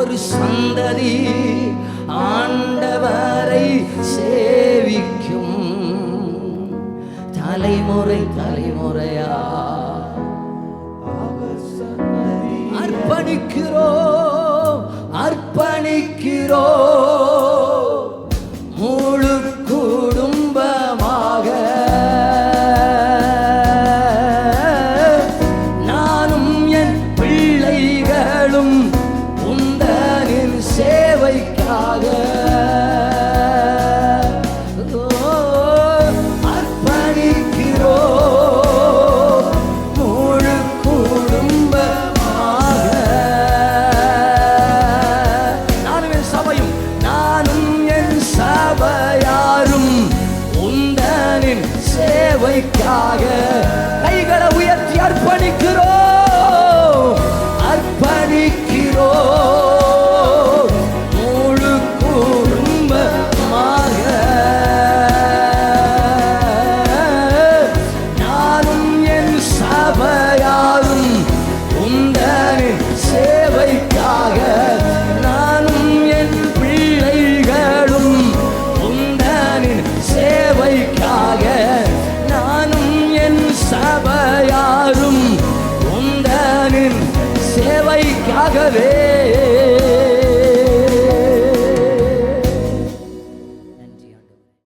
ஒரு சந்ததி ஆண்டவரை சேவிக்கும். தலைமுறை தலைமுறையா? அர்ப்பணிக்கிறோ அர்ப்பணிக்கிறோ. முழு குடும்பமாக நானும் என் பிள்ளைகளும் சேவைக்காக கைகளை உயர்த்தி அர்ப்பணிக்கிறோம். சபையாரும் சேவைக்காகவே.